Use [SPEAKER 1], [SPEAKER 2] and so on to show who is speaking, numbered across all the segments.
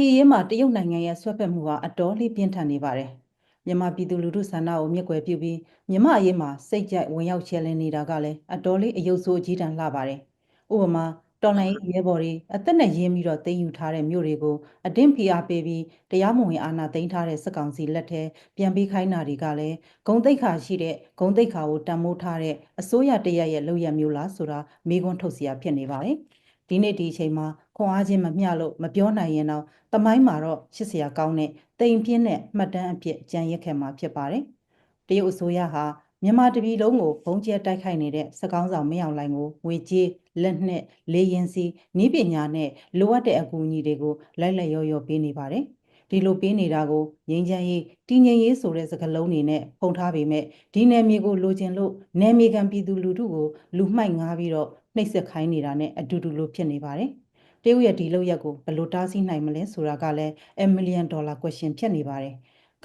[SPEAKER 1] ပြည်ရေးမှာတရုတ်နိုင်ငံရဲ့ဆွဲဖက်မှုဟာအတော်လေးပြင်းထန်နေပါတယ်မြန်မာပြည်သူလူထုဆန္ဒကိုမြက်ကွယ်ပြုပြီးမြန်မာအရေးမှာစိတ်ကြိုက်ဝင်ရောက်ချဲလင်းနေတာကလည်းအတော်လေးအယုတ်ဆိုးအကြီးတန်းလှပါတယ်ဥပမာတော်လိုင်းရဲဘော်တွေအသက်နဲ့ရင်းပြီးတော့တင်ယူထားတဲ့မြို့တွေကိုအတင်းဖိအားပေးပြီးတရားမဝင်အာဏာသိမ်းထားတဲ့စက်ကောင်စီလက်ထဲပြန်ပေးခိုင်းတာတွေကလည်းဂုံတိတ်ခါရှိတဲ့ဂုံတိတ်ခါကိုတန်မိုးထားတဲ့အစိုးရတရက်ရဲ့လုပ်ရမျိုးလားဆိုတာမေးခွန်းထုတ်စရာဖြစ်နေပါတယ် ဒီနေ့ဒီအချိန်မှာခွန်အားချင်းမမျှလို့မပြောနိုင်ရင်တော့တမိုင်းမှာတော့ရှစ်စရာကောင်းတဲ့တိမ်ပြင်းတဲ့မှတ်တမ်းအဖြစ်ကြံရက်ခဲ့မှာဖြစ်ပါတယ်တရုတ်အစိုးရဟာမြန်မာတပြည်လုံးကိုဘုံကျဲတိုက်ခိုက်နေတဲ့စကောင်းဆောင်မင်းအောင်လှိုင်ကိုငွေကြေးလက်နက်လေရင်စီနည်းပညာနဲ့လိုအပ်တဲ့အကူအညီတွေကိုလိုက်လက်ရောရောပေးနေပါတယ်ဒီလိုပေးနေတာကိုငင်းချမ်းရေးတည်ငြိမ်ရေးဆိုတဲ့စကားလုံးတွေနဲ့ဖုံထားပေမဲ့ဒီနယ်မြေကိုလိုချင်လို့နယ်မြေခံပြည်သူလူထုကိုလူမှိုက်ငားပြီးတော့ နှိပ်စက်ခိုင်းနေတာနဲ့အတူတူလိုဖြစ်နေပါတယ်တရုတ်ရဲ့ဒီလောက်ရက်ကိုဘယ်လိုတားဆီးနိုင်မလဲဆိုတာကလည်းအမီလီယံဒေါ်လာ question ဖြစ်နေပါတယ်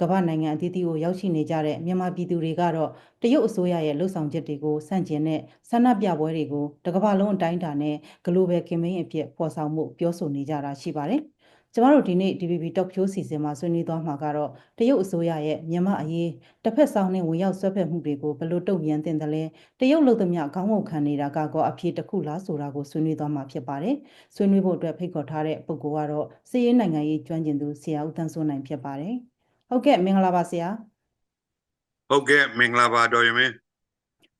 [SPEAKER 1] ကမ္ဘာနိုင်ငံအသီးသီးကိုရောက်ရှိနေကြတဲ့မြန်မာပြည်သူတွေကတော့တရုတ်အစိုးရရဲ့လှုပ်ဆောင်ချက်တွေကိုစန့်ကျင်တဲ့ဆန္ဒပြပွဲတွေကိုတကမ္ဘာလုံးအတိုင်းအတာနဲ့ global campaign အဖြစ်ပေါ်ဆောင်မှုပြောဆိုနေကြတာရှိပါတယ်။ ကျမတို့ဒီနေ့ DVB Talk Show စီစဉ်မှာဆွေးနွေးသွားမှာကတော့တရုတ်အစိုးရရဲ့မြန်မာအရေးတစ်ဖက်ဆောင်နဲ့ဝင်ရောက်ဆွဲဖက်မှုတွေကိုဘယ်လိုတုံ့ပြန်တင်တယ်လဲတရုတ်လုံသမျှခေါင်းငုံခံနေတာကောအဖြစ်တစ်ခုလားဆိုတာကိုဆွေးနွေးသွားမှာဖြစ်ပါတယ်။ဆွေးနွေးဖို့အတွက်ဖိတ်ခေါ်ထားတဲ့ပုဂ္ဂိုလ်ကတော့စီးရေးနိုင်ငံရေးကျွမ်းကျင်သူဆရာဦးတန်းစိုးနိုင်ဖြစ်ပါတယ်။ဟုတ်ကဲ့မင်္ဂလာပါဆရာ
[SPEAKER 2] ဟုတ်ကဲ့မင်္ဂလာပါတော်ရမင်း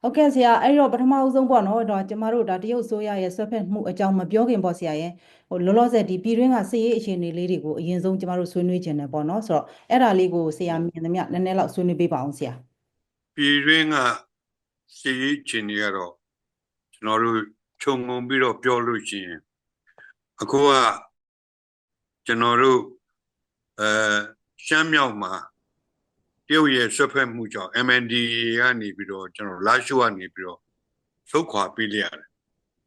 [SPEAKER 1] ဟုတ်ကဲ့ဆရာအဲ့တော့ပထမအဦးဆုံးပေါ့နော်တော့ကျမတို့ဒါတရုတ်ဆိုရရဲ့ဆွဲဖက်မှုအကြောင်းမပြောခင်ပေါ့ဆရာရဲ့ဟိုလောလောဆယ်ဒီပြည်တွင်းကစီးရေးအခြေအနေလေးတွေကိုအရင်ဆုံးကျမတို့ဆွေးနွေးခြင်းတယ်ပေါ့နော်ဆိုတော့အဲ့ဒါလေးကိုဆရာမြင်သမျှနည်းနည်းလောက်ဆွေးနွေးပေးပါအောင်ဆရာ
[SPEAKER 2] ပြည်တွင်းကစီရေးချင်နေရတော့ကျွန်တော်တို့ခြုံငုံပြီးတော့ပြောလို့ရှိရင်အခုကကျွန်တော်တို့အဲရှမ်းမြောက်မှာ တရုတ်ရဲ့ဆွတ်ဖက်မှုကြောင့် MND ကနေပြီးတော့ကျွန်တော်လာရှိုးကနေပြီးတော့သုတ်ခွာပေးလိုက်ရတယ်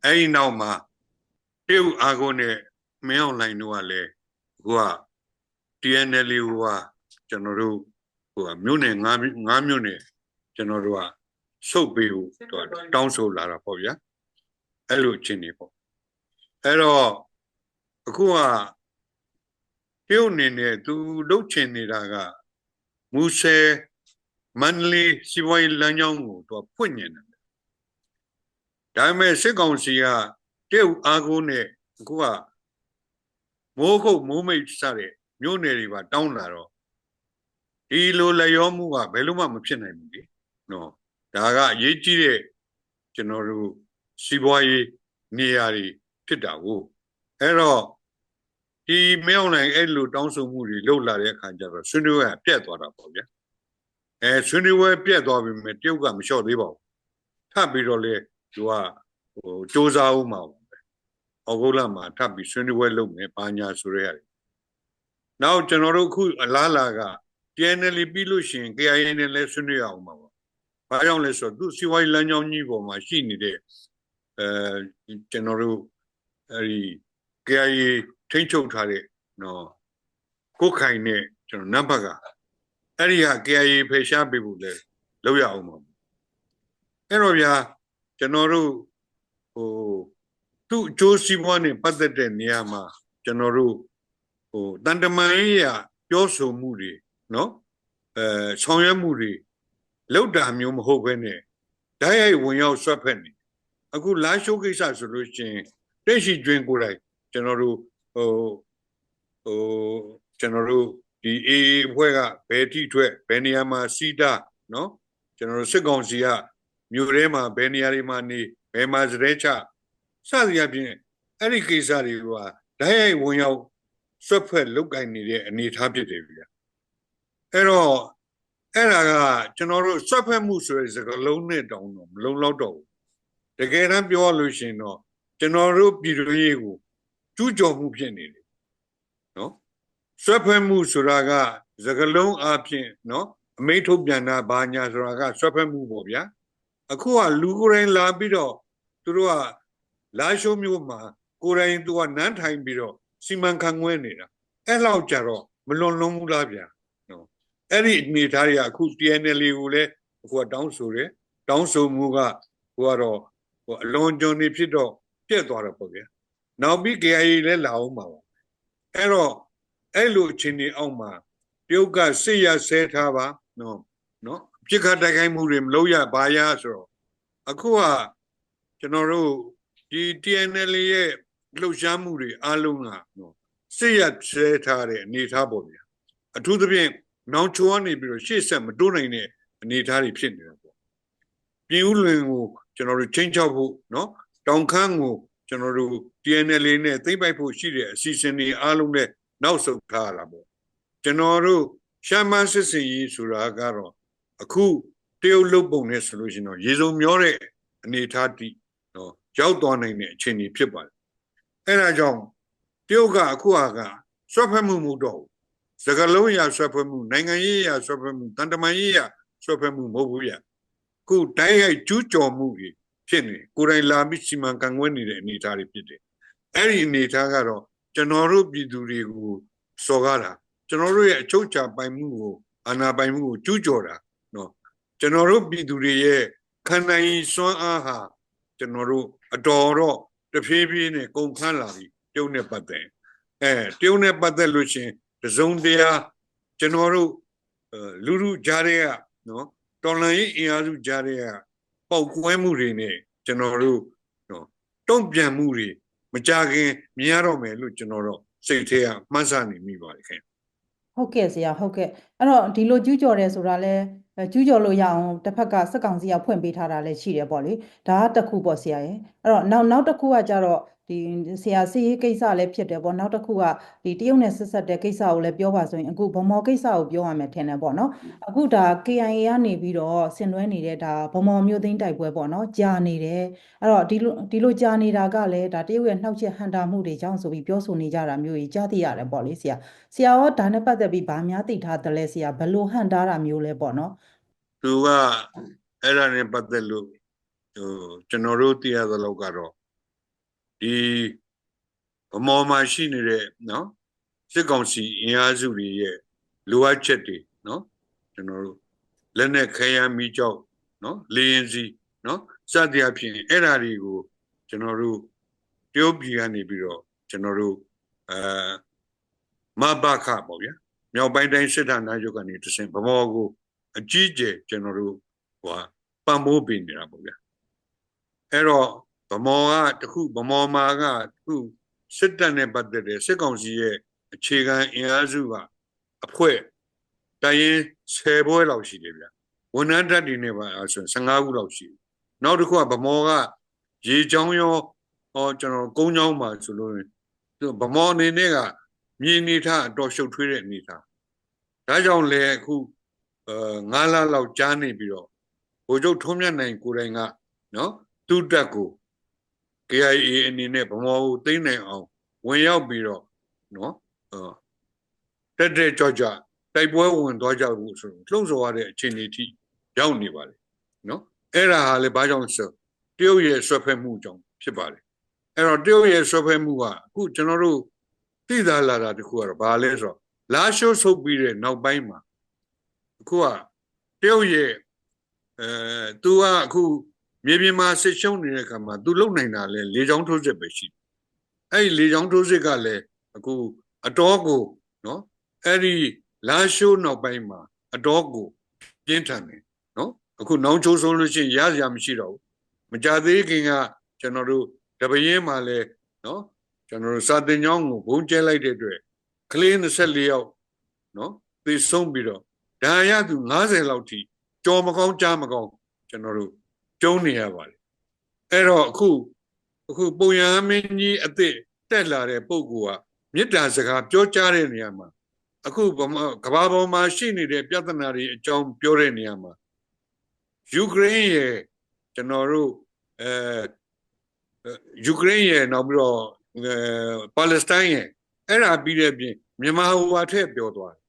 [SPEAKER 2] အဲဒီနောက်မှာတရုတ်အာဂုံနဲ့မင်းအောင်လှိုင်တို့ကလည်းအခုက TNL ဟိုကကျွန်တော်တို့ဟိုကမြို့နယ်၅၅မြို့နယ်ကျွန်တော်တို့ကစုပ်ပေးဖို့သူကတောင်းဆိုလာတာပေါ့ဗျာအဲ့လိုချင်းနေပေါ့အဲ့တော့အခုကတရုတ်အနေနဲ့သူလှုပ်ချင်နေတာက မူဆယ်မန္တလေးစီးပွားရေးလမ်းကြောင်းကိုသူကဖွင့်နေတယ်ဒါပေမဲ့စစ်ကောင်စီကတရုတ်အားကိုးနဲ့အခုကမိုးခုတ်မိုးမိတ်စတဲ့မြို့နယ်တွေပါတောင်းလာတော့ဒီလိုလျောမှုကဘယ်လို့မှမဖြစ်နိုင်ဘူးလေနော်ဒါကအရေးကြီးတဲ့ကျွန်တော်တို့စီးပွားရေးနေရာတွေဖြစ်တာကိုအဲ့တော့ ဒီမင်းအောင်နိုင်အဲ့လိုတောင်းဆိုမှုတွေလုပ်လာတဲ့အခါကျတော့ဆွေးနွေးရပြတ်သွားတာပေါ့ဗျာအဲဆွေးနွေးပွဲပြတ်သွားပြီမဲ့တရုတ်ကမလျှော့သေးပါဘူးထပ်ပြီးတော့လေသူကဟိုစူးစမ်းဦးမှာပဲဩဂုတ်လမှာထပ်ပြီးဆွေးနွေးပွဲလုပ်မယ်ဘာညာဆိုရဲရတယ်နောက်ကျွန်တော်တို့အခုအလားလာက TNL ပြီးလို့ရှိရင် KIA နဲ့လည်းဆွေးနွေးရအောင်ပါပါဘာကြောင့်လဲဆိုတော့သူစီဝိုင်းလမ်းကြောင်းကြီးပေါ်မှာရှိနေတဲ့အဲကျွန်တော်တို့အဲဒီ KIA ထိမ့်ချုပ်ထားတဲ့နော်ကိုခိုင်နဲ့ကျွန်တော်နံပါတ်ကအဲ့ဒီဟာ KIA ဖယ်ရှားပေးဖို့လဲလောက်ရအောင်ပါအဲ့တော့ဗျာကျွန်တော်တို့ဟိုသူ့အကျိုးစီးပွားနဲ့ပတ်သက်တဲ့နေရာမှာကျွန်တော်တို့ဟိုတန်တမာရေးရပြောဆိုမှုတွေနော်အဲဆောင်ရွက်မှုတွေလောက်တာမျိုးမဟုတ်ဘဲနဲ့ဓာတ်ရိုက်ဝင်ရောက်ဆွတ်ဖက်နေအခုလာရှိုးကိစ္စဆိုလို့ရှိရင်တက်ရှိကျွင်းကိုယ်တိုင်ကျွန်တော်တို့ ဟိုဟိုကျွန်တော်တို့ဒီအေးအဖွဲ့ကဘယ်ထိထွက်ဘယ်နေရာမှာစီးတာနော်ကျွန်တော်တို့စစ်ကောင်စီကမြို့ထဲမှာဘယ်နေရာတွေမှာနေဘယ်မှာစရဲချစသည်အပြင်အဲ့ဒီကိစ္စတွေကဓာတ်ရိုက်ဝင်ရောက်ဆွတ်ဖက်လုတ်ကင်နေတဲ့အနေအထားဖြစ်တယ်ဗျာအဲ့တော့အဲ့ဒါကကျွန်တော်တို့ဆွတ်ဖက်မှုဆိုတဲ့စကားလုံးနဲ့တောင်းတော့မလုံလောက်တော့ဘူးတကယ်တမ်းပြောရလို့ရှိရင်တော့ကျွန်တော်တို့ပြည်သူရေးကို ကျူးကျော်မှုဖြစ်နေတယ်နော်ဆွဲဖက်မှုဆိုတာကစကလုံးအဖြစ်နော်အမိန့်ထုတ်ပြန်တာဘာညာဆိုတာကဆွဲဖက်မှုပေါ့ဗျာအခုကလူကိုယ်တိုင်လာပြီးတော့သူတို့ကလာရှိုးမျိုးမှာကိုယ်တိုင်သူကနန်းထိုင်ပြီးတော့စီမံခန့်ခွဲနေတာအဲ့လောက်ကြတော့မလွန်လုံးဘူးလားဗျာနော်အဲ့ဒီအနေထားတွေကအခု TNL ကိုလည်းအခုကတောင်းဆိုတယ်တောင်းဆိုမှုကဟိုကတော့ဟိုအလွန်ကျွံနေဖြစ်တော့ပြက်သွားတော့ပေါ့ဗျာ နောက်ပြီး KIA လည်းလာအောင်ပါပါအဲ့တော့အဲ့လိုအခြေအနေအောက်မှာတရုတ်ကစစ်ရဆဲထားပါနော်နော်ပြစ်ခတ်တိုက်ခိုက်မှုတွေမလုပ်ရဘာရဆိုတော့အခုကကျွန်တော်တို့ဒီ TNL ရဲ့လှုပ်ရှားမှုတွေအားလုံးကနော်စစ်ရဆဲထားတဲ့အနေအထားပေါ့ဗျာအထူးသဖြင့်နောင်ချိုကနေပြီးတော့ရှေ့ဆက်မတိုးနိုင်တဲ့အနေအထားတွေဖြစ်နေတာပေါ့ပြည်ဦးလွင်ကိုကျွန်တော်တို့ချင်းချောက်ဖို့နော်တောင်ခမ်းကို ကျွန်တော်တို့ TNL နဲ့သိမ့်ပိုက်ဖို့ရှိတဲ့အစီအစဉ်တွေအားလုံးနဲ့နောက်ဆုတ်ထားရတာပေါ့ကျွန်တော်တို့ရှမ်းမန်းစစ်စင်ရေးဆိုတာကတော့အခုတရုတ်လုတ်ပုံနဲ့ဆိုလို့ရှိရင်တော့ရေစုံမျောတဲ့အနေအထားတိနော်ရောက်သွားနိုင်တဲ့အခြေအနေဖြစ်ပါတယ်အဲဒါကြောင့်တရုတ်ကအခုဟာကဆွတ်ဖက်မှုမဟုတ်တော့ဘူးစကလုံးရဆွတ်ဖက်မှုနိုင်ငံရေးရဆွတ်ဖက်မှုတန်တမာရေးရဆွတ်ဖက်မှုမဟုတ်ဘူးဗျအခုတိုင်းရိုက်ကျူးကျော်မှုတွေ ဖြစ်နေကိုယ်တိုင်လာပြီးစီမံကန့်ကွက်နေတဲ့အနေအထားတွေဖြစ်တယ်အဲ့ဒီအနေအထားကတော့ကျွန်တော်တို့ပြည်သူတွေကိုစော်ကားတာကျွန်တော်တို့ရဲ့အချုပ်ချာပိုင်မှုကိုအာဏာပိုင်မှုကိုကျူးကျော်တာနော်ကျွန်တော်တို့ပြည်သူတွေရဲ့ခန္ဓာရင်စွမ်းအားဟာကျွန်တော်တို့အတော်တော့တဖြည်းဖြည်းနဲ့ကုန်ခန်းလာပြီပြုံးနဲ့ပတ်သက်အဲပြုံးနဲ့ပတ်သက်လို့ရှင်တစုံတရာကျွန်တော်တို့အဲလူလူကြားတဲ့ကနော်တော်လန်ရေးအင်အားစုကြားတဲ့က ပေါက်ကွဲမှုတွေနဲ့ကျွန်တော်တို့နော်တုံ့ပြန်မှုတွေမကြခင်မြင်ရတော့မယ်လို့ကျွန်တော်တို့စိတ်ထဲကမှန်းဆနေမိပါတယ်ခင်ဗျ
[SPEAKER 1] ဟုတ်ကဲ့ဆရာဟုတ်ကဲ့အဲ့တော့ဒီလိုကျူးကျော်တယ်ဆိုတာလဲအဲကျူးကျော်လို့ရအောင်တစ်ဖက်ကစက်ကောင်စီကဖွင့်ပေးထားတာလည်းရှိတယ်ပေါ့လေဒါကတစ်ခုပေါ့ဆရာရဲ့အဲ့တော့နောက်နောက်တစ်ခုကကြတော့ ဒီဆရာစီရေးကိစ္စလည်းဖြစ်တယ်ပေါ့နောက်တစ်ခုကဒီတရုတ်နဲ့ဆက်ဆက်တဲ့ကိစ္စကိုလည်းပြောပါဆိုရင်အခုဗမော်ကိစ္စကိုပြောရမယ်ထင်တယ်ပေါ့နော်အခုဒါ KIA ကနေပြီးတော့ဆင်နွှဲနေတဲ့ဒါဗမော်မျိုးသိန်းတိုက်ပွဲပေါ့နော်ကြာနေတယ်အဲ့တော့ဒီလိုဒီလိုကြာနေတာကလည်းဒါတရုတ်ရဲ့နှောက်ချက်ဟန်တာမှုတွေကြောင့်ဆိုပြီးပြောဆိုနေကြတာမျိုးကြီးကြားသိရတယ်ပေါ့လေဆရာဆရာရောဒါနဲ့ပတ်သက်ပြီးဗာများသိထားတယ်လဲဆရာဘယ်လိုဟန်တားတာမျိုးလဲပေါ့နော်
[SPEAKER 2] သူကအဲ့ဒါနဲ့ပတ်သက်လို့ဟိုကျွန်တော်တို့သိရသလောက်ကတော့ ဒီဗမော်မှာရှိနေတဲ့နော်စစ်ကောင်စီအင်အားစုတွေရဲ့လိုအပ်ချက်တွေနော်ကျွန်တော်တို့လက်နဲ့ခဲယမ်းမိကြောက်နော်လေရင်စီနော်စသည်အဖြစ်အဲ့ဓာတွေကိုကျွန်တော်တို့တရုတ်ပြည်ကနေပြီးတော့ကျွန်တော်တို့အဲမဘခပေါ့ဗျာမြောက်ပိုင်းတိုင်းစစ်ဌာနချုပ်ကနေတဆင့်ဗမော်ကိုအကြီးအကျယ်ကျွန်တော်တို့ဟိုဟာပံ့ပိုးပေးနေတာပေါ့ဗျာအဲ့တော့ ဗမော်ကတခုဗမော်မာကတခုစစ်တပ်နဲ့ပတ်သက်တဲ့စစ်ကောင်စီရဲ့အခြေခံအင်အားစုကအဖွဲ့တိုင်းရင်10ဘွဲလောက်ရှိတယ်ဗျာဝန်ထမ်းတပ်တွေနဲ့ပါအဲ့ဆိုရင်15ခုလောက်ရှိတယ်နောက်တစ်ခုကဗမော်ကရေချောင်းရောဟောကျွန်တော်ကုန်းချောင်းမှာဆိုလို့ရင်သူဗမော်အနေနဲ့ကမြေနေထားအတော်ရှုပ်ထွေးတဲ့အနေထားဒါကြောင့်လေအခုအဲ9လလောက်ကြားနေပြီးတော့ဗိုလ်ချုပ်ထုံးမြတ်နိုင်ကိုယ်တိုင်ကနော်သူ့တက်ကို KIA အနေနဲ့ဗမာကိုသိမ်းနိုင်အောင်ဝင်ရောက်ပြီးတော့နော်အဲတက်တက်ကြွကြွတိုက်ပွဲဝင်သွားကြဘူးဆိုတော့လှုံ့ဆော်ရတဲ့အခြေအနေထိရောက်နေပါလေနော်အဲ့ဒါဟာလေဘာကြောင့်လဲဆိုတရုတ်ရဲ့ဆွဲဖက်မှုကြောင့်ဖြစ်ပါလေအဲ့တော့တရုတ်ရဲ့ဆွဲဖက်မှုကအခုကျွန်တော်တို့သိသာလာတာတခုကတော့ဘာလဲဆိုတော့လာရှိုးဆုပ်ပြီးတဲ့နောက်ပိုင်းမှာအခုကတရုတ်ရဲ့အဲ तू ကအခု မြေပြင်မှာစစ်ရှုံးနေတဲ့ခါမှာ तू လုံနိုင်တာလဲလေချောင်းထိုးစစ်ပဲရှိတယ်အဲ့ဒီလေချောင်းထိုးစစ်ကလည်းအခုအတော်ကိုနော်အဲ့ဒီလာရှိုးနောက်ပိုင်းမှာအတော်ကိုပြင်းထန်တယ်နော်အခုနောင်ချိုးဆုံးလို့ရှိရင်ရစရာမရှိတော့ဘူးမကြသေးခင်ကကျွန်တော်တို့တပရင်မှာလဲနော်ကျွန်တော်တို့စာတင်ကျောင်းကိုဘုံကျဲလိုက်တဲ့အတွက်ကလေး24ယောက်နော်သေဆုံးပြီးတော့ဒါရသူ90လောက်ထိကြော်မကောင်းကြားမကောင်းကျွန်တော်တို့ ကျုံနေရပါတယ်အဲ့တော့အခုအခုပုံရဟမင်းကြီးအစ်စ်တက်လာတဲ့ပုံကမေတ္တာစကားပြောကြားတဲ့နေရာမှာအခုဗမာကမ္ဘာပေါ်မှာရှိနေတဲ့ပြဿနာတွေအကြောင်းပြောတဲ့နေရာမှာယူကရိန်းရဲ့ကျွန်တော်တို့အဲယူကရိန်းရဲ့နောက်ပြီးတော့အဲပါလက်စတိုင်းရဲ့အဲ့ဒါပြီးတဲ့ပြင်မြန်မာဟိုဟာထည့်ပြောသွားတယ်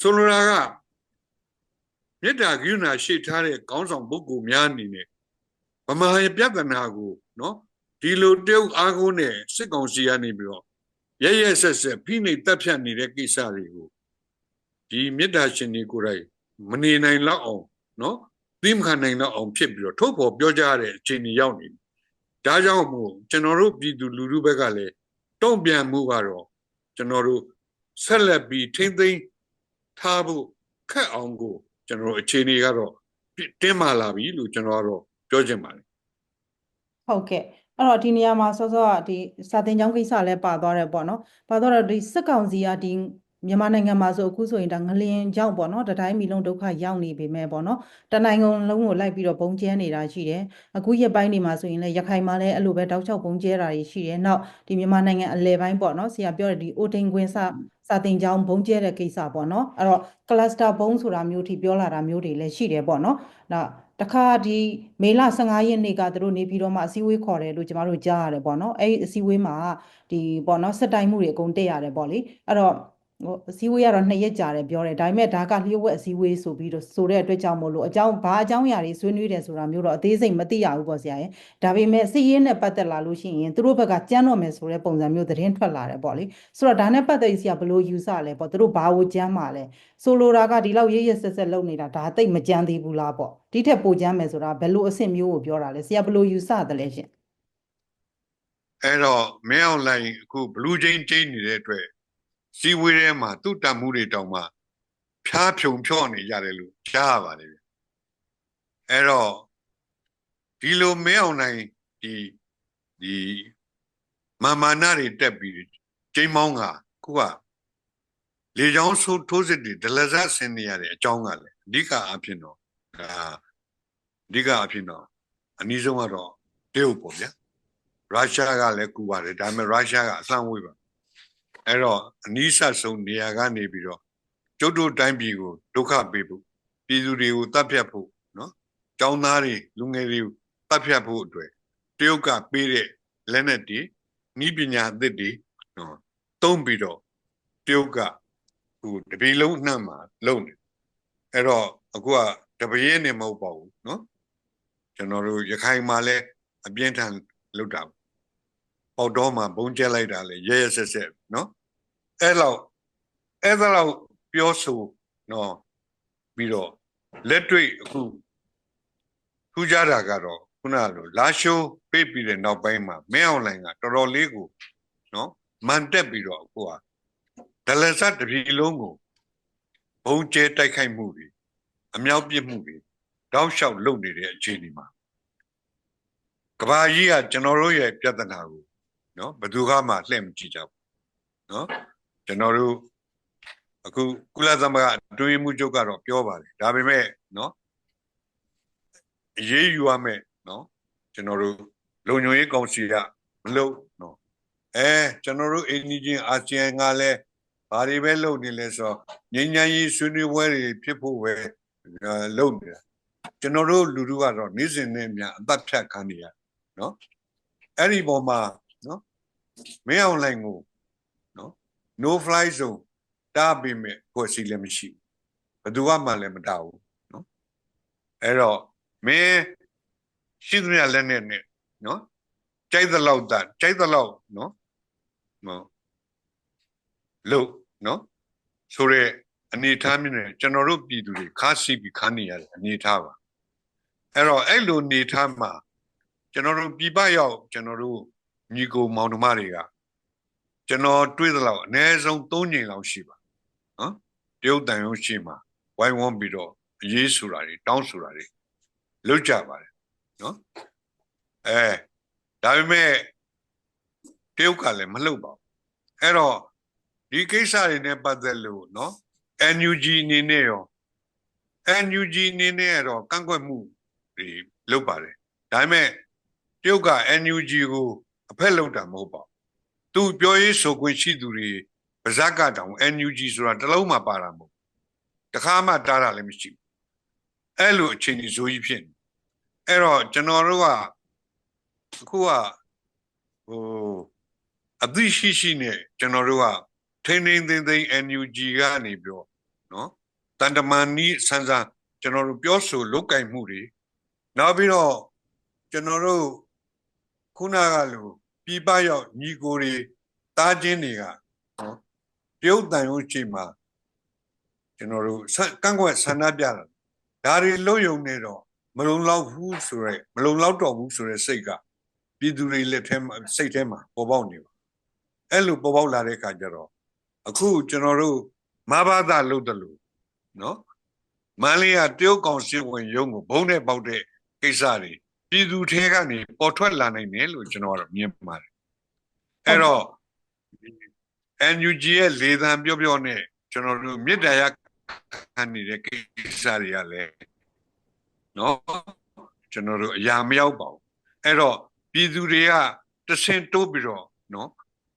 [SPEAKER 2] ဆိုလိုတာက မေတ္တာကရုဏာရှိထားတဲ့ခေါင်းဆောင်ပုဂ္ဂိုလ်များအနေနဲ့ဗမာရဲ့ပြဿနာကိုနော်ဒီလိုတရုတ်အားကိုးနဲ့စစ်ကောင်စီကနေပြီးတော့ရရဆက်ဆက်ဖိနှိပ်တပ်ဖြတ်နေတဲ့ကိစ္စတွေကိုဒီမေတ္တာရှင်တွေကိုယ်တိုင်မနေနိုင်တော့အောင်နော်သိမခံနိုင်တော့အောင်ဖြစ်ပြီးတော့ထုတ်ဖော်ပြောကြရတဲ့အခြေအနေရောက်နေပြီဒါကြောင့်မို့ကျွန်တော်တို့ပြည်သူလူထုဘက်ကလည်းတုံ့ပြန်မှုကတော့ကျွန်တော်တို့ဆက်လက်ပြီးထိမ့်သိမ်းထားဖို့ခက်အောင်ကို ကျွန်တော်တို့အခြေအနေကတော့တင်းမာလာပြီလို့ကျွန်တော်ကတော့ပြောချင်ပါတယ်
[SPEAKER 1] ဟုတ်ကဲ့အဲ့တော့ဒီနေရာမှာစောစောကဒီစာတင်ကျောင်းကိစ္စလည်းပါသွားတယ်ပေါ့နော်ပါသွားတော့ဒီစစ်ကောင်စီကဒီမြန်မာနိုင်ငံမှာဆိုအခုဆိုရင်ဒါငလျင်ကြောင့်ပေါ့နော်တတိုင်းမီလုံးဒုက္ခရောက်နေပေမဲ့ပေါ့နော်တနိုင်ငံလုံးကိုလိုက်ပြီးတော့ဘုံကျဲနေတာရှိတယ်အခုရက်ပိုင်းတွေမှာဆိုရင်လည်းရခိုင်မှာလည်းအဲ့လိုပဲတောက်ချောက်ဘုံကျဲတာတွေရှိတယ်နောက်ဒီမြန်မာနိုင်ငံအလဲပိုင်းပေါ့နော်ဆရာပြောတဲ့ဒီအိုတိန်ကွင်းစ စာတင်ကျောင်းဘုံကျဲတဲ့ကိစ္စပေါ့နော်အဲ့တော့ cluster ဘုံဆိုတာမျိုးထိပြောလာတာမျိုးတွေလည်းရှိတယ်ပေါ့နော်နောက်တခါဒီမေလ15ရက်နေ့ကသူတို့နေပြီးတော့မှအစည်းအဝေးခေါ်တယ်လို့ကျမတို့ကြားရတယ်ပေါ့နော်အဲ့ဒီအစည်းအဝေးမှာဒီပေါ့နော်စစ်တိုင်းမှုတွေအကုန်တက်ရတယ်ပေါ့လေအဲ့တော့ ဟိုအစည်းအဝေးကတော့နှစ်ရက်ကြာတယ်ပြောတယ်ဒါပေမဲ့ဒါကလျှို့ဝှက်အစည်းအဝေးဆိုပြီးတော့ဆိုတဲ့အတွက်ကြောင့်မို့လို့အကြောင်းဘာအကြောင်းအရာတွေဆွေးနွေးတယ်ဆိုတာမျိုးတော့အသေးစိတ်မသိရဘူးပေါ့ဆရာရဲ့ဒါပေမဲ့စစ်ရေးနဲ့ပတ်သက်လာလို့ရှိရင်သူတို့ဘက်ကကြမ်းတော့မယ်ဆိုတဲ့ပုံစံမျိုးသတင်းထွက်လာတယ်ပေါ့လေဆိုတော့ဒါနဲ့ပတ်သက်ပြီးဆရာဘယ်လိုယူဆလဲပေါ့သူတို့ဘာကိုကြမ်းမှာလဲဆိုလိုတာကဒီလောက်ရရဆက်ဆက်လုပ်နေတာဒါတိတ်မကြမ်းသေးဘူးလားပေါ့ဒီထက်ပိုကြမ်းမယ်ဆိုတာဘယ်လိုအဆင့်မျိုးကိုပြောတာလဲဆရာဘယ်လိုယူဆတယ်လဲရှင်
[SPEAKER 2] အဲ့တော့မင်းအောင်လိုင်းအခုဘလူးချင်းချင်းနေတဲ့အတွက် စီဝေးထဲမှာသူ့တတ်မှုတွေတောင်မှဖြားဖြုံဖြော့နေရတယ်လို့ကြားရပါတယ်ဗျအဲ့တော့ဒီလိုမင်းအောင်လိုင်းဒီဒီမာမာနာတွေတက်ပြီးကျိန်းမောင်းကခုကလေချောင်းဆိုးထိုးစစ်တွေဒလဇတ်ဆင်နေရတဲ့အကြောင်းကလည်းအဓိကအဖြစ်တော့ဒါအဓိကအဖြစ်တော့အနည်းဆုံးကတော့တရုတ်ပေါ့ဗျာရုရှားကလည်းကူပါတယ်ဒါပေမဲ့ရုရှားကအဆန့်ဝေးပါ အဲ့တော့အနီးဆက်ဆုံးနေရာကနေပြီးတော့ကျုပ်တို့တိုင်းပြည်ကိုဒုက္ခပေးဖို့ပြည်သူတွေကိုတပ်ဖြတ်ဖို့နော်ចောင်းသားတွေလူငယ်တွေကိုတပ်ဖြတ်ဖို့အတွက်တရုတ်ကပေးတဲ့လက်နက်တွေဤပညာအသစ်တွေနော်တုံးပြီးတော့တရုတ်ကဟိုတပြည်လုံးအနှံ့မှာလုံနေအဲ့တော့အခုကတပည့်နဲ့မဟုတ်ပါဘူးနော်ကျွန်တော်တို့ရခိုင်မှာလည်းအပြင်းထန်လုပ်တာပေါက်တော့မှဘုံကျဲလိုက်တာလေရဲရဲဆက်ဆက်နော် အဲ့လောက်အဲ့ဒါလောက်ပြောဆိုနော်ပြီးတော့လက်တွေ့အခုထူးခြားတာကတော့ခုနကလိုလာရှိုးပေးပြီးတဲ့နောက်ပိုင်းမှာမင်းအွန်လိုင်းကတော်တော်လေးကိုနော်မန်တက်ပြီးတော့အခုကဒလဆတ်တပြည်လုံးကိုဘုံကျဲတိုက်ခိုက်မှုတွေအမြောက်ပစ်မှုတွေတောက်လျှောက်လုပ်နေတဲ့အခြေအနေမှာကဘာကြီးကကျွန်တော်တို့ရဲ့ပြဿနာကိုနော်ဘယ်သူကမှလှည့်မကြည့်ကြဘူးနော် ကျွန်တော်တို့အခုကုလသမဂ္ဂအတွင်းမှုချုပ်ကတော့ပြောပါတယ်ဒါပေမဲ့နော်အရေးယူရမယ်နော်ကျွန်တော်တို့လုံခြုံရေးကောင်စီကမလုပ်နော်အဲကျွန်တော်တို့အင်ဂျင်ချင်းအာဆီယံကလည်းဘာတွေပဲလုပ်နေလဲဆိုတော့ငြိမ်းချမ်းရေးဆွေးနွေးပွဲတွေဖြစ်ဖို့ပဲအဲလုပ်နေတာကျွန်တော်တို့လူတို့ကတော့နေ့စဉ်နဲ့အများအသက်ဖြတ်ခံနေရနော်အဲ့ဒီပေါ်မှာနော်မင်းအောင်လိုင်ကိုနော် no fly zone တားပေးမဲ့ဖွဲ့စည်းလည်းမရှိဘူးဘယ်သူမှလည်းမတားဘူးနော်အဲ့တော့မင်းရှိသမျှလက်နဲ့နဲ့နော်ကြိုက်သလောက်တာကြိုက်သလောက်နော်နော်လို့နော်ဆိုရဲအနေထားမျိုးနဲ့ကျွန်တော်တို့ပြည်သူတွေခါစီပြီးခါနေရတဲ့အနေထားပါအဲ့တော့အဲ့လိုအနေထားမှာကျွန်တော်တို့ပြည်ပရောက်ကျွန်တော်တို့ညီကိုမောင်နှမတွေက ကျွန်တော်တွေးသလောက်အနည်းဆုံး၃ညင်လောက်ရှိပါနော်တရုတ်တန်ရုံးရှိမှာဝိုင်းဝန်းပြီးတော့အရေးဆိုတာတွေတောင်းဆိုတာတွေလုပ်ကြပါတယ်နော်အဲဒါပေမဲ့တရုတ်ကလည်းမလှုပ်ပါဘူးအဲ့တော့ဒီကိစ္စတွေနဲ့ပတ်သက်လို့နော် NUG အနေနဲ့ရော NUG အနေနဲ့တော့ကန့်ကွက်မှုတွေလုပ်ပါတယ်ဒါပေမဲ့တရုတ်က NUG ကိုအဖက်လောက်တာမဟုတ်ပါဘူး သူပြောရေးဆိုခွင့်ရှိသူတွေပါဇက်ကတောင် NUG ဆိုတာတစ်လုံးမှပါတာမဟုတ်ဘူးတခါမှတားတာလည်းမရှိဘူးအဲ့လိုအခြေအနေဇိုးကြီးဖြစ်နေအဲ့တော့ကျွန်တော်တို့ကအခုကဟိုအသိရှိရှိနဲ့ကျွန်တော်တို့ကထိန်းထိန်းသိမ်းသိမ်း NUG ကနေပြောနော်တန်တမန်နီးဆန်းဆန်းကျွန်တော်တို့ပြောဆိုလုတ်ကင်မှုတွေနောက်ပြီးတော့ကျွန်တော်တို့ခုနကလို ပြပရောက်ညီကိုတွေတားချင်းတွေကနော်တရုတ်တန်ရုံးရှိမှာကျွန်တော်တို့ကန့်ကွက်ဆန္ဒပြတာဒါတွေလုံးယုံနေတော့မလုံလောက်ဘူးဆိုရဲမလုံလောက်တော့ဘူးဆိုရဲစိတ်ကပြည်သူတွေလက်ထဲမှာစိတ်ထဲမှာပေါ်ပေါက်နေပါအဲ့လိုပေါ်ပေါက်လာတဲ့အခါကျတော့အခုကျွန်တော်တို့မဘာသာလုပ်တယ်လို့နော်မန္တလေးကတရုတ်ကောင်စစ်ဝင်ရုံးကိုဘုံနဲ့ပေါက်တဲ့ကိစ္စတွေ ပြည်သူထဲကနေပေါ်ထွက်လာနိုင်တယ်လို့ကျွန်တော်ကတော့မြင်ပါတယ်အဲ့တော့ NUG ရဲ့လေသံပြောပြောနဲ့ကျွန်တော်တို့မြေတ္တားရခံနေတဲ့ကိစ္စတွေကလည်းနော်ကျွန်တော်တို့အရာမရောက်ပါဘူးအဲ့တော့ပြည်သူတွေကတဆင့်တိုးပြီးတော့နော်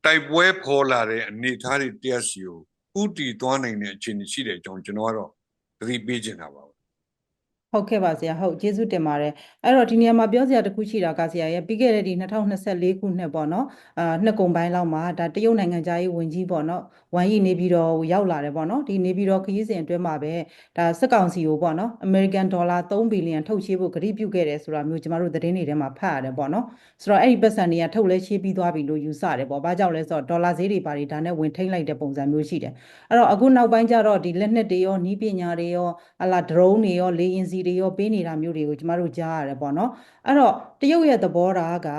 [SPEAKER 2] တိုက်ပွဲဖော်လာတဲ့အနေအထားတွေတရားစီကိုဥတီသွားနိုင်တဲ့အခြေအနေရှိတဲ့အကြောင်းကျွန်တော်ကတော့သတိပေးချင်တာပါပဲ
[SPEAKER 1] ဟုတ်ကဲ့ပါဆရာဟုတ်ကျေးဇူးတင်ပါတယ်အဲ့တော့ဒီနေရာမှာပြောစရာတစ်ခုရှိတာကဆရာရဲ့ပြီးခဲ့တဲ့ဒီ2024ခုနှစ်ပေါ့နော်အာနှစ်ကုန်ပိုင်းလောက်မှာဒါတရုတ်နိုင်ငံသားရေးဝန်ကြီးပေါ့နော်ဝမ်ယီနေပြည်တော်ကိုရောက်လာတယ်ပေါ့နော်ဒီနေပြည်တော်ခရီးစဉ်အတွင်းမှာပဲဒါစစ်ကောင်စီကိုပေါ့နော်အမေရိကန်ဒေါ်လာ3ဘီလီယံထုတ်ချေးဖို့ကတိပြုခဲ့တယ်ဆိုတာမျိုးကျမတို့သတင်းတွေထဲမှာဖတ်ရတယ်ပေါ့နော်ဆိုတော့အဲ့ဒီပတ်စံတွေကထုတ်လဲချေးပြီးသွားပြီလို့ယူဆတယ်ပေါ့ဘာကြောင့်လဲဆိုတော့ဒေါ်လာဈေးတွေပါတွေဒါနဲ့ဝင်ထိန်းလိုက်တဲ့ပုံစံမျိုးရှိတယ်အဲ့တော့အခုနောက်ပိုင်းကျတော့ဒီလက်နက်တွေရောနီးပညာတွေရောအလား drone တွေရောလေယာဉ်စီတွေရောပေးနေတာမျိုးတွေကိုကျမတို့ကြားရတယ်ပေါ့နော်အဲ့တော့တရုတ်ရဲ့သဘောထားက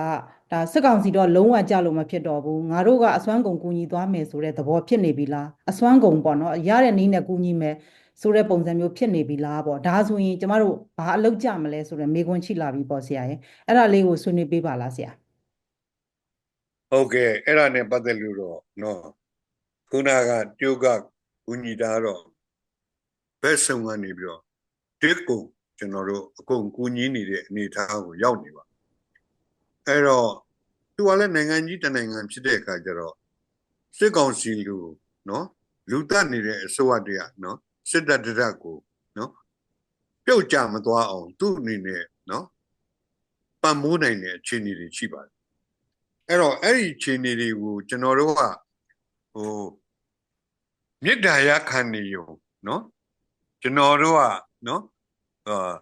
[SPEAKER 1] ဒါစစ်ကောင်စီတော့လုံးဝကြလို့မဖြစ်တော့ဘူးငါတို့ကအစွမ်းကုန်ကူညီသွားမယ်ဆိုတဲ့သဘောဖြစ်နေပြီလားအစွမ်းကုန်ပေါ့နော်ရတဲ့နည်းနဲ့ကူညီမယ်ဆိုတဲ့ပုံစံမျိုးဖြစ်နေပြီလားပေါ့ဒါဆိုရင်ကျမတို့ဘာအလုပ်ကြမလဲဆိုတဲ့မေးခွန်းရှိလာပြီပေါ့ဆရာရဲ့အဲ့ဒါလေးကိုဆွေးနွေးပေးပါလားဆရာ
[SPEAKER 2] ဟုတ်ကဲ့အဲ့ဒါနဲ့ပတ်သက်လို့တော့နော်ခုနကတရုတ်ကကူညီတာတော့ဘက်ဆုံကနေပြီးတော့ တစ်ကိုကျွန်တော်တို့အကုန်ကူညီနေတဲ့အနေအထားကိုရောက်နေပါအဲ့တော့သူကလည်းနိုင်ငံကြီးတစ်နိုင်ငံဖြစ်တဲ့အခါကျတော့စစ်ကောင်စီလူနော်လူတက်နေတဲ့အစိုးရတွေကနော်စစ်တပ်တက်ကိုနော်ပြုတ်ကြမသွားအောင်သူ့အနေနဲ့နော်ပံ့မိုးနိုင်တဲ့အခြေအနေတွေရှိပါတယ်အဲ့တော့အဲ့ဒီအခြေအနေတွေကိုကျွန်တော်တို့ကဟိုမေတ္တာရခံနေရုံနော်ကျွန်တော်တို့ကနော် အာ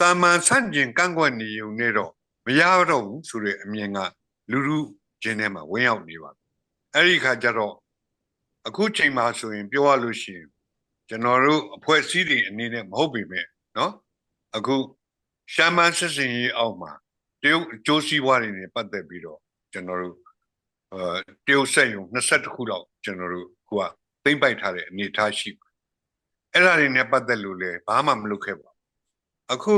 [SPEAKER 2] တာမန်ဆန့်ကျင်ကန့်ကွက်နေုံနဲ့တော့မရတော့ဘူးဆိုတဲ့အမြင်ကလူလူချင်းထဲမှာဝင်ရောက်နေပါပြီအဲ့ဒီခါကျတော့အခုချိန်မှာဆိုရင်ပြောရလို့ရှိရင်ကျွန်တော်တို့အဖွဲ့အစည်းတွေအနေနဲ့မဟုတ်ပေမဲ့နော်အခုရှာမန်စစ်စင်ရေးအောက်မှာတရုတ်အကျိုးစီးပွားတွေနဲ့ပတ်သက်ပြီးတော့ကျွန်တော်တို့အဲတရုတ်ဆက်ယုံ22ခုလောက်ကျွန်တော်တို့ခုကသိမ့်ပိုက်ထားတဲ့အနေအထားရှိပါတယ်အဲ့ဒါတွေနဲ့ပတ်သက်လို့လည်းဘာမှမလုပ်ခဲ့ပါဘူး အခု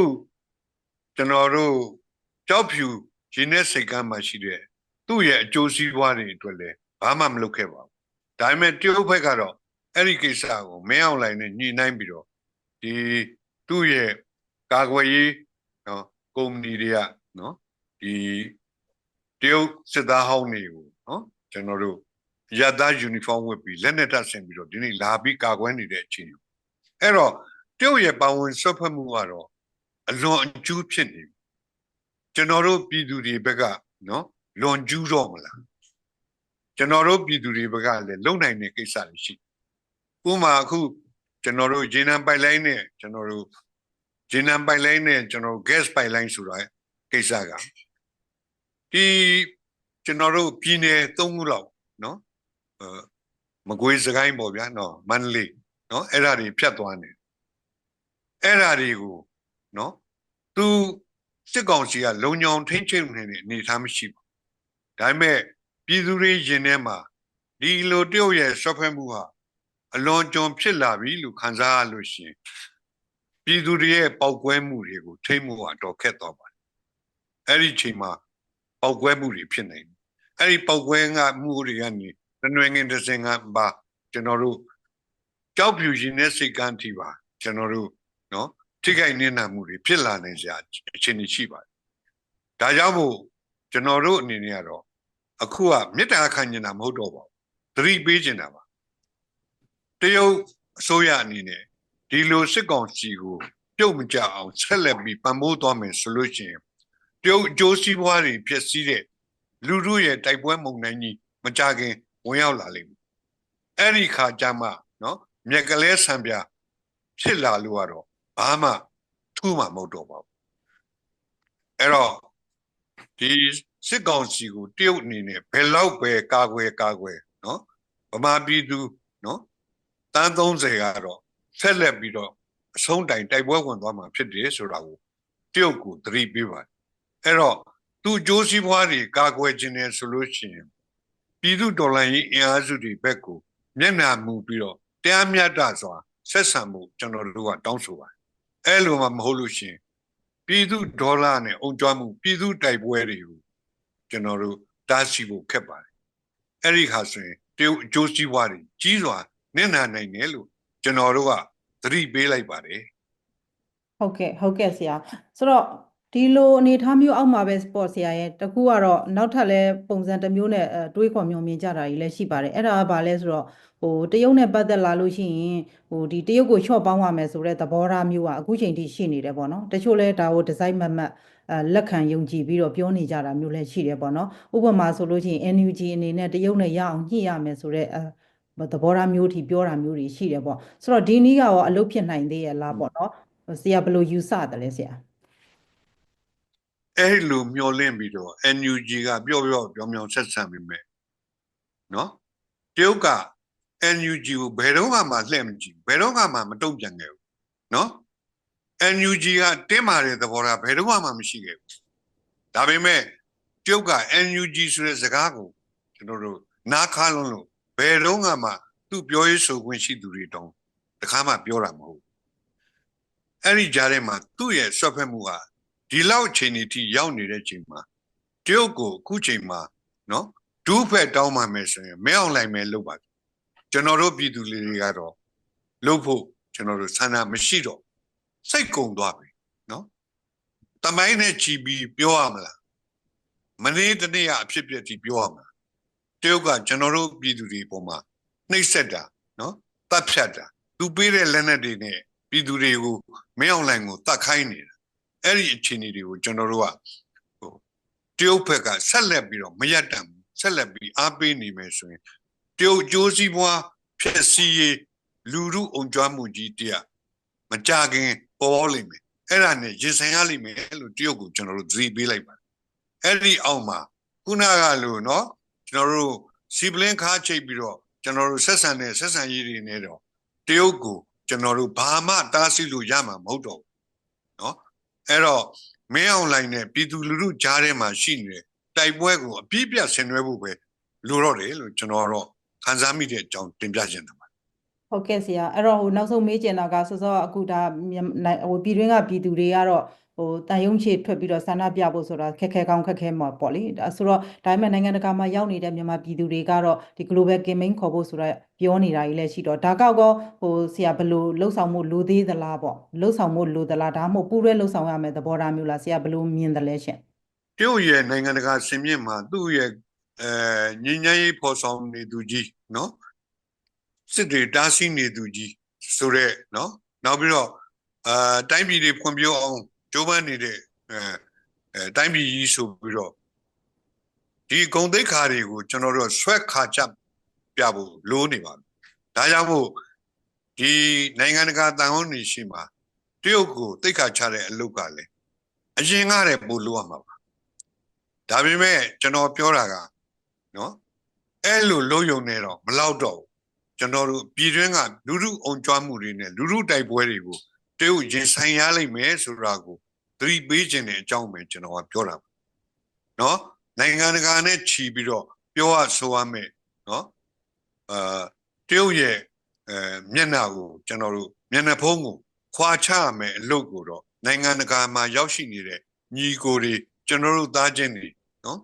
[SPEAKER 2] ကျွန်တော်တို့ကြောက်ဖြူရင်းနဲ့စိတ်ကမ်းမှာရှိတဲ့သူ့ရဲ့အကျိုးစီးပွားတွေအတွက်လည်းဘာမှမလုပ်ခဲ့ပါဘူးဒါပေမဲ့တရုတ်ဘက်ကတော့အဲ့ဒီကိစ္စကိုမင်းအောင်လိုင်နဲ့ညှိနှိုင်းပြီးတော့ဒီသူ့ရဲ့ကာကွယ်ရေးနော်ကုမ္ပဏီတွေကနော်ဒီတရုတ်စစ်သားဟောင်းတွေကိုနော်ကျွန်တော်တို့ရသားယူနီဖောင်းဝတ်ပြီးလက်နက်တပ်ဆင်ပြီးတော့ဒီနေ့လာပြီးကာကွယ်နေတဲ့အချိန်အဲ့တော့တရုတ်ရဲ့ပါဝင်ဆွတ်ဖက်မှုကတော့ အလွန်အကျူးဖြစ်နေပြီကျွန်တော်တို့ပြည်သူတွေဘက်ကနော်လွန်ကျူးတော့မလားကျွန်တော်တို့ပြည်သူတွေဘက်ကလည်းလုံနိုင်တဲ့ကိစ္စတွေရှိဥပမာအခုကျွန်တော်တို့ဂျင်းနံပိုက်လိုင်းနဲ့ကျွန်တော်တို့ဂျင်းနံပိုက်လိုင်းနဲ့ကျွန်တော်တို့ gas ပိုက်လိုင်းဆိုတာကိစ္စကဒီကျွန်တော်တို့ပြည်နယ်၃ခုလောက်နော်အဲမကွေးစကိုင်းပေါ့ဗျာနော်မန္တလေးနော်အဲ့ဓာတွေဖြတ်သွားနေအဲ့ဓာတွေကို နော်သူစစ်ကောင်စီကလုံညောင်ထိမ့်ချုပ်နေတဲ့အနေအထားမရှိဘူးဒါပေမဲ့ပြည်သူတွေရင်ထဲမှာဒီလိုတရုတ်ရဲ့ဆွတ်ဖက်မှုဟာအလွန်ကြုံဖြစ်လာပြီလို့ခံစားရလို့ရှိရင်ပြည်သူတွေရဲ့ပောက်ကွဲမှုတွေကိုထိမ့်မှုကတော့ခက်တော့ပါတယ်အဲ့ဒီချိန်မှာပောက်ကွဲမှုတွေဖြစ်နေတယ်အဲ့ဒီပောက်ကွဲငါမှုတွေကနေတနွေငင်တစ်စင်ကပါကျွန်တော်တို့ကြောက်ဖြူရှင်တဲ့စိတ်ကန်းထိပါကျွန်တော်တို့နော် ထိခိုက်နေနာမှုတွေဖြစ်လာနိုင်စရာအခြေအနေရှိပါတယ်ဒါကြောင့်မို့ကျွန်တော်တို့အနေနဲ့ကတော့အခုကမေတ္တာခံနေတာမဟုတ်တော့ပါဘူးသတိပေးနေတာပါတရုတ်အစိုးရအနေနဲ့ဒီလိုစစ်ကောင်စီကိုပြုတ်မကြအောင်ဆက်လက်ပြီးပံ့ပိုးသွားမယ်ဆိုလို့ရှိရင်တရုတ်အကျိုးစီးပွားတွေဖြစ်စည်းတဲ့လူတို့ရဲ့တိုက်ပွဲမုံနိုင်ကြီးမကြခင်ဝင်ရောက်လာလိမ့်မယ်အဲ့ဒီခါကျမှနော်မြက်ကလေးဆံပြဖြစ်လာလို့ကတော့ ဘာမှထူးမှမဟုတ်တော့ပါဘူးအဲ့တော့ဒီစစ်ကောင်စီကိုတရုတ်အနေနဲ့ဘယ်လောက်ပဲကာကွယ်ကာကွယ်နော်ဗမာပြည်သူနော်တန်း30ကတော့ဆက်လက်ပြီးတော့အဆုံးတိုင်တိုက်ပွဲဝင်သွားမှာဖြစ်တယ်ဆိုတာကိုတရုတ်ကိုသတိပေးပါတယ်အဲ့တော့သူအကျိုးစီးပွားတွေကာကွယ်ခြင်းနဲ့ဆိုလို့ရှိရင်ပြည်သူတော်လှန်ရေးအင်အားစုတွေဘက်ကိုမျက်နှာမူပြီးတော့တရားမျှတစွာဆက်ဆံမှုကျွန်တော်တို့ကတောင်းဆိုပါတယ် အဲ့လိုမှမဟုတ်လို့ရှိရင်ပြည်သူဒေါ်လာနဲ့အုံကြွမှုပြည်သူတိုက်ပွဲတွေကိုကျွန်တော်တို့တားဆီးဖို့ခက်ပါတယ်အဲ့ဒီခါဆိုရင်တရုတ်အကျိုးစီးပွားတွေကြီးစွာနစ်နာနိုင်တယ်လို့ကျွန်တော်တို့ကသတိပေးလိုက်ပါတယ်
[SPEAKER 1] ဟုတ်ကဲ့ဟုတ်ကဲ့ဆရာဆိုတော့ ဒီလိုအနေအထားမျိုးအောက်မှာပဲပေါ့ဆရာရဲ့တကူကတော့နောက်ထပ်လဲပုံစံတစ်မျိုးနဲ့အဲတွေးခေါ်မျိုးမြင်ကြတာကြီးလည်းရှိပါတယ်အဲ့ဒါကဘာလဲဆိုတော့ဟိုတရုတ်နဲ့ပတ်သက်လာလို့ရှိရင်ဟိုဒီတရုတ်ကိုချော့ပေါင်းရမယ်ဆိုတဲ့သဘောထားမျိုးကအခုချိန်ထိရှိနေတယ်ပေါ့နော်တချို့လဲဒါကိုဒီဇိုင်းမတ်မတ်အဲလက်ခံယုံကြည်ပြီးတော့ပြောနေကြတာမျိုးလည်းရှိတယ်ပေါ့နော်ဥပမာဆိုလို့ရှိရင် NUG အနေနဲ့တရုတ်နဲ့ရအောင်ညှိရမယ်ဆိုတဲ့အဲသဘောထားမျိုးထိပြောတာမျိုးတွေရှိတယ်ပေါ့ဆိုတော့ဒီနည်းကရောအလုပ်ဖြစ်နိုင်သေးရဲ့လားပေါ့နော်ဆရာဘယ်လိုယူဆတယ်လဲဆရာ
[SPEAKER 2] အဲ့လိုမျောလင့်ပြီးတော့ NUG ကပြောပြောပြောပြောဆက်ဆံမိမယ်နော်တရုတ်က NUG ကိုဘယ်တော့မှလှည့်မကြည့်ဘယ်တော့မှမတုံ့ပြန်ခဲ့ဘူးနော် NUG ကတင်းမာတဲ့သဘောထားဘယ်တော့မှမရှိခဲ့ဘူးဒါပေမဲ့တရုတ်က NUG ဆိုတဲ့စကားကိုကျွန်တော်တို့နားခါလုံးလို့ဘယ်တော့မှသူ့ပြောရေးဆိုခွင့်ရှိသူတွေတောင်းတခါမှပြောတာမဟုတ်ဘူးအဲ့ဒီကြားထဲမှာသူ့ရဲ့ဆွတ်ဖက်မှုက ဒီလောက်အချိန်အထိရောက်နေတဲ့ချိန်မှာတရုတ်ကိုအခုချိန်မှာနော်ဒူးဖက်တောင်းမှမယ်ဆိုရင်မဲအောင်လိုက်မယ်လို့ပါကျွန်တော်တို့ပြည်သူတွေကတော့လို့ဖို့ကျွန်တော်တို့ဆန္ဒမရှိတော့စိတ်ကုံသွားပြီနော်တမိုင်းနဲ့ချီပြီးပြောရမလားမနေ့တနေ့ကအဖြစ်ပြက်ကြီးပြောရမလားတရုတ်ကကျွန်တော်တို့ပြည်သူတွေပုံမှာနှိပ်စက်တာနော်တတ်ဖြတ်တာသူပေးတဲ့လက်နက်တွေနဲ့ပြည်သူတွေကိုမဲအောင်လိုက်ကိုတတ်ခိုင်းနေတာ အဲ့ဒီအခြေအနေတွေကိုကျွန်တော်တို့ကဟိုတရုတ်ဘက်ကဆက်လက်ပြီးတော့မရတမ်းဆက်လက်ပြီးအားပေးနေမယ်ဆိုရင်တရုတ်ကြိုးစည်းပွားဖြစ်စီရေးလူမှုအုံကြွားမှုကြီးတရားမကြခင်ပေါ်လိမ့်မယ်အဲ့ဒါနဲ့ရင်ဆိုင်ရလိမ့်မယ်လို့တရုတ်ကိုကျွန်တော်တို့သတိပေးလိုက်ပါတယ်အဲ့ဒီအောက်မှာခုနကလို့နော်ကျွန်တော်တို့စီပလင်းခါချိတ်ပြီးတော့ကျွန်တော်တို့ဆက်ဆံတဲ့ဆက်ဆံရေးတွေနဲ့တော့တရုတ်ကိုကျွန်တော်တို့ဘာမှတားဆီးလို့ရမှာမဟုတ်တော့ဘူးနော် အဲ့တော့မင်းအောင်လိုင်းနဲ့ပြည်သူလူထုကြားထဲမှာရှိနေတဲ့တိုက်ပွဲကိုအပြည့်ပြတ်ဆင်နွှဲဖို့ပဲလိုတော့တယ်လို့ကျွန်တော်တော့ခန်းစားမိတဲ့အကြောင်းတင်ပြခြင်းတယ်ပါ
[SPEAKER 1] ဟုတ်ကဲ့ဆရာအဲ့တော့ဟိုနောက်ဆုံးမေးချင်တာကစောစောအခုဒါမြန်နိုင်ဟိုပြည်တွင်းကပြည်သူတွေကတော့ ဟိုတန်ယုံချေထွက်ပြီးတော့ဆန္ဒပြဖို့ဆိုတာခက်ခဲကောင်းခက်ခဲမှာပေါ့လေဒါဆိုတော့ဒါပေမဲ့နိုင်ငံတကာမှာရောက်နေတဲ့မြန်မာပြည်သူတွေကတော့ဒီ global campaign ခေါ်ဖို့ဆိုတာပြောနေတာကြီးလည်းရှိတော့ဒါကောက်ကောဟိုဆရာဘယ်လိုလှုပ်ဆောင်မှုလိုသေးသလားပေါ့လှုပ်ဆောင်မှုလိုသလားဒါမှမဟုတ်ပူးရဲလှုပ်ဆောင်ရမယ်သဘောထားမျိုးလားဆရာဘယ်လိုမြင်တယ်လဲရှင်
[SPEAKER 2] တရုတ်ရဲ့နိုင်ငံတကာစင်မြင့်မှာသူ့ရဲ့အဲငញ្ញရေးဖော်ဆောင်နေသူကြီးနော်စစ်တွေတားဆီးနေသူကြီးဆိုတော့နော်နောက်ပြီးတော့အာတိုင်းပြည်တွေဖွံ့ဖြိုးအောင် ကြိုးပမ်းနေတဲ့အဲအဲတိုင်းပြည်ကြီးဆိုပြီးတော့ဒီဂုံတိတ်ခါတွေကိုကျွန်တော်တို့ဆွဲခါချက်ပြဖို့လိုနေပါပြီဒါကြောင့်မို့ဒီနိုင်ငံတကာတန်ဟောင်းနေရှိမှာတရုတ်ကိုတိတ်ခါချတဲ့အလုပ်ကလည်းအရင်ကတည်းကပို့လို့ရမှာပါဒါပေမဲ့ကျွန်တော်ပြောတာကနော်အဲ့လိုလုံးယုံနေတော့မလောက်တော့ဘူးကျွန်တော်တို့ပြည်တွင်းကလူလူအုံကြွားမှုတွေနဲ့လူလူတိုက်ပွဲတွေကိုတရုတ်ရင်ဆိုင်ရလိမ့်မယ်ဆိုတာကိုသ တိပေးခြင်းတဲ့အကြောင်းပဲကျွန်တော်ကပြောတာပါနော်နိုင်ငံတကာနဲ့ခြီးပြီးတော့ပြောရဆိုရမယ်နော်အာတရုတ်ရဲ့အဲမျက်နှာကိုကျွန်တော်တို့မျက်နှာဖုံးကိုခွာချရမယ်အလုပ်ကိုတော့နိုင်ငံတကာမှာရောက်ရှိနေတဲ့ညီကိုတွေကျွန်တော်တို့သားချင်းတွေနော်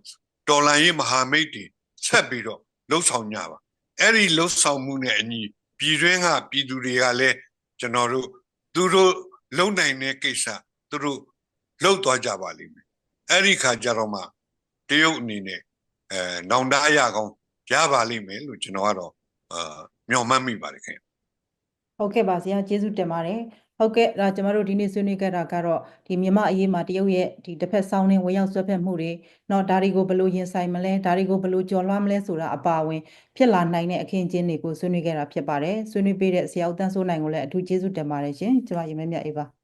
[SPEAKER 2] တော်လန်ရေးမဟာမိတ်တွေဆက်ပြီးတော့လှုပ်ဆောင်ကြပါအဲ့ဒီလှုပ်ဆောင်မှုနဲ့အညီပြည်တွင်းကပြည်သူတွေကလည်းကျွန်တော်တို့သူတို့လုံနိုင်တဲ့ကိစ္စသူတို့ လှုပ်သွားကြပါလိမ့်မယ်အဲ့ဒီခါကျတော့မှတရုတ်အနေနဲ့အဲနောင်တရကောင်းရပါလိမ့်မယ်လို့ကျွန်တော်ကတော့အာမျှော်မှန်းမိပါတယ်ခင်ဗျ
[SPEAKER 1] ဟုတ်ကဲ့ပါဆရာကျေးဇူးတင်ပါတယ်ဟုတ်ကဲ့ဒါကျမတို့ဒီနေ့ဆွေးနွေးခဲ့တာကတော့ဒီမြန်မာအရေးမှာတရုတ်ရဲ့ဒီတစ်ဖက်ဆောင်းနေဝင်ရောက်ဆွဲဖက်မှုတွေเนาะဒါတွေကိုဘယ်လိုရင်ဆိုင်မလဲဒါတွေကိုဘယ်လိုကျော်လွှားမလဲဆိုတာအပါအဝင်ဖြစ်လာနိုင်တဲ့အခင်းအကျင်းတွေကိုဆွေးနွေးခဲ့တာဖြစ်ပါတယ်ဆွေးနွေးပေးတဲ့ဆရာဦးတန်းစိုးနိုင်ကိုလည်းအထူးကျေးဇူးတင်ပါတယ်ရှင်ကျွန်မရေမဲမြတ်အေးပါ